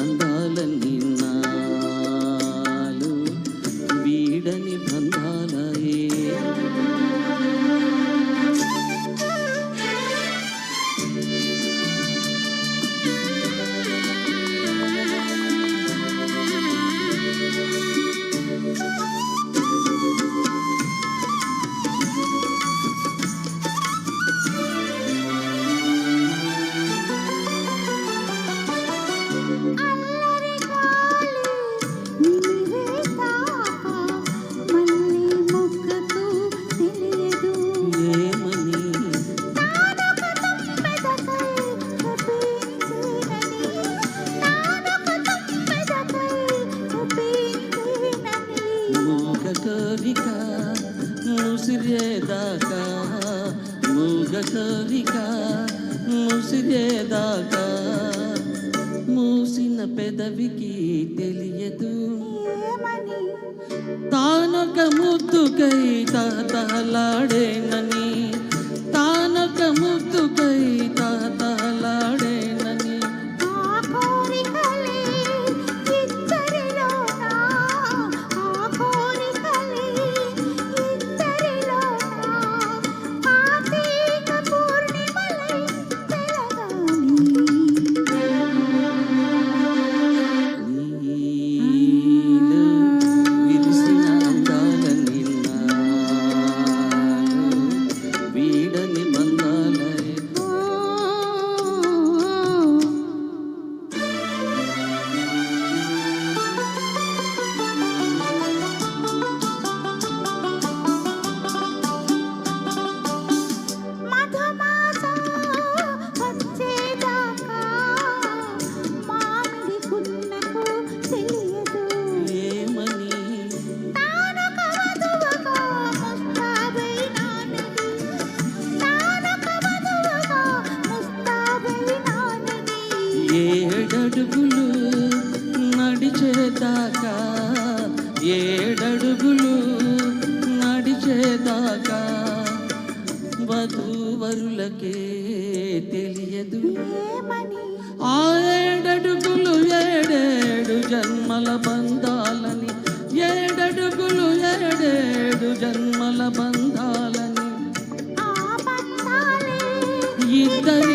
అందాలన్నీ ముసిరేదాకా మూగ కోరిక ముసిరేదాకా మూసిన పెదవికి తెలియదు. తానొక ముద్దుకై తహతహలాడేనని ఏడడుగులు నడిచేదాకా వధూవరులకే తెలియదు. ఆ ఏడడుగులు ఏడేడు జన్మల బంధాలని ఏడడుగులు ఏడేడు జన్మల బంధాలని. ఇద్దరి